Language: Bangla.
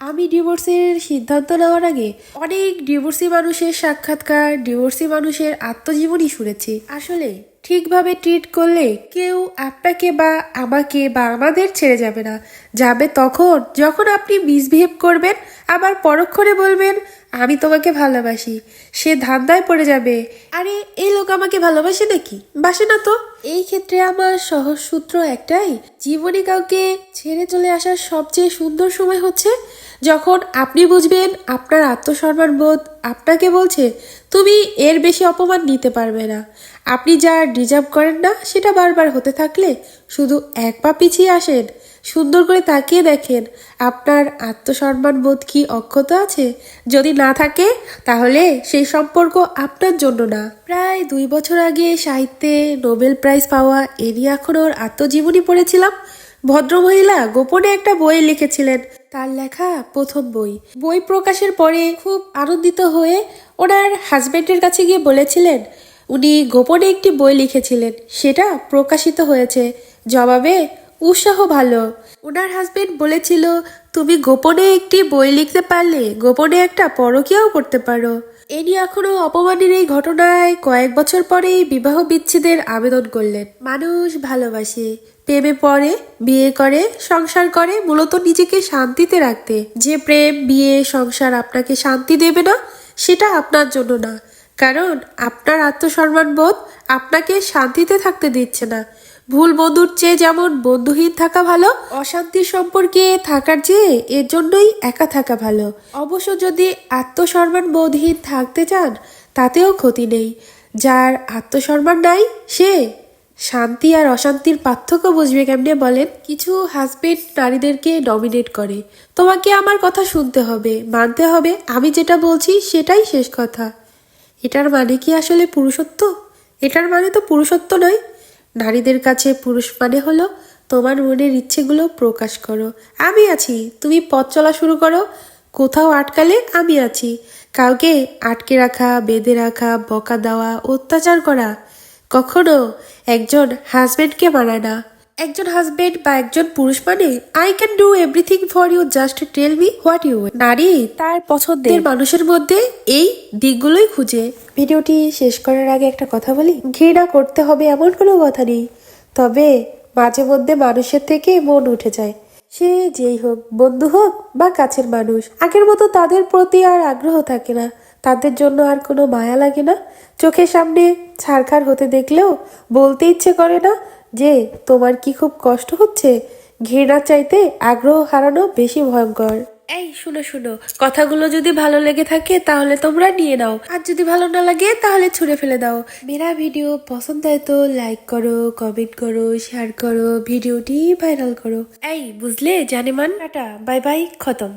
আমি ডিভোর্সের সিদ্ধান্ত নেওয়ার আগে অনেক ডিভোর্সি মানুষের সাক্ষাৎকার ডিভোর্সি মানুষের আত্মজীবনী শুনেছি। আসলে ঠিকভাবে ট্রিট করলে কেউ আপনাকে বা আমাকে বা আমাদের ছেড়ে যাবে না। যাবে তখন, যখন আপনি মিসবিহেভ করবেন, আবার পরক্ষণে বলবেন আমি তোমাকে ভালোবাসি। সে ধান্দায় পড়ে যাবে। আরে এই লোক আমাকে ভালোবাসে নাকি? বাসে না তো। এই ক্ষেত্রে আমার সহজ সূত্র একটাই। জীবনে কাউকে ছেড়ে চলে আসার সবচেয়ে সুন্দর সময় হচ্ছে যখন আপনি বুঝবেন আপনার আত্মসম্মান বোধ আপনাকে বলছে তুমি এর বেশি অপমান নিতে পারবে না। আপনি যা ডিজার্ভ করেন না সেটা বারবার হতে থাকলে শুধু এক পা পিছিয়ে আসেন। সুন্দর করে তাকিয়ে দেখেন, আপনার আত্মসম্মান বোধ কি অক্ষত আছে? যদি না থাকে, তাহলে সেই সম্পর্ক আপনার জন্য না। প্রায় দুই বছর আগে সাহিত্যে নোবেল প্রাইজ পাওয়া এরিয়াখনোর আত্মজীবনী পড়েছিলাম। ভদ্রমহিলা গোপনে একটা বই লিখেছিলেন, তার লেখা প্রথম বই। বই প্রকাশের পরে খুব আনন্দিত হয়ে ওনার হাজবেন্ডের কাছে গিয়ে বলেছিলেন, উনি গোপনে একটি বই লিখেছিলেন, সেটা প্রকাশিত হয়েছে। জবাবে উৎসাহ ভালো। ওনার হাজবেন্ড বলেছিল, তুমি গোপনে একটি বই লিখতে পারলে গোপনে একটা পরকীয়াও করতে পারো। এ নিয়ে এখনও অপমানের এই ঘটনায় কয়েক বছর পরেই বিবাহ বিচ্ছেদের আবেদন করলেন। মানুষ ভালোবাসে, প্রেমে পড়ে, বিয়ে করে, সংসার করে, মূলত নিজেকে শান্তিতে রাখতে। যে প্রেম, বিয়ে, সংসার আপনাকে শান্তি দেবে না, সেটা আপনার জন্য না। কারণ আপনার আত্মসম্মান বোধ আপনাকে শান্তিতে থাকতে দিচ্ছে না। ভুল বন্ধুর চেয়ে যেমন বন্ধুহীন থাকা ভালো অশান্তির সম্পর্কে থাকার চেয়ে এর জন্যই একা থাকা ভালো। অবশ্য যদি আত্মসম্মান বোধহীন থাকতে চান, তাতেও ক্ষতি নেই। যার আত্মসম্মান নাই, সে শান্তি আর অশান্তির পার্থক্য বুঝবে কেমনে বলেন? কিছু হাজবেন্ড নারীদেরকে ডমিনেট করে। তোমাকে আমার কথা শুনতে হবে, মানতে হবে। আমি যেটা বলছি সেটাই শেষ কথা। এটার মানে কি আসলে পুরুষত্ব? এটার মানে তো পুরুষত্ব নয়। নারীদের কাছে পুরুষ মানে হলো তোমার মনের ইচ্ছেগুলো প্রকাশ করো। আমি আছি, তুমি পথ চলা শুরু করো। কোথাও আটকালে আমি আছি। কাউকে আটকে রাখা, বেঁধে রাখা, বকা দেওয়া, অত্যাচার করা, কখনো একজন হাজবেন্ডকে মানায় না। একজন হাজবেন্ড বা একজন পুরুষ মানে I can do everything for you just tell me what you নারী তার পছন্দের মানুষের মধ্যে এই দিকগুলোই খুঁজে। ভিডিওটি শেষ করার আগে একটা কথা বলি, ঘৃণা করতে হবে এমন কোনো কথা নেই, তবে মাঝে মধ্যে মানুষের থেকে মন উঠে যায়। সে যেই হোক, বন্ধু হোক বা কাছের মানুষ, আগের মতো তাদের প্রতি আর আগ্রহ থাকে না। তাদের জন্য আর কোনো মায়া লাগে না। চোখের সামনে ছাড়খাড় হতে দেখলেও বলতে ইচ্ছে করে না যে, তোমার কি খুব কষ্ট হচ্ছে? ঘৃণা চাইতে আগ্রহ হারানো বেশি ভয়ঙ্কর। এই, শুনো শুনো। কথাগুলো যদি ভালো লেগে থাকে, তাহলে তোমরা নিয়ে নাও। আর যদি ভালো না লাগে, তাহলে ছুঁড়ে ফেলে দাও। মেরা ভিডিও পছন্দ হয় তো লাইক করো কমেন্ট করো শেয়ার করো, ভিডিওটি ভাইরাল করো। এই, বুঝলে জানে মান টাটা বাই বাই খতম।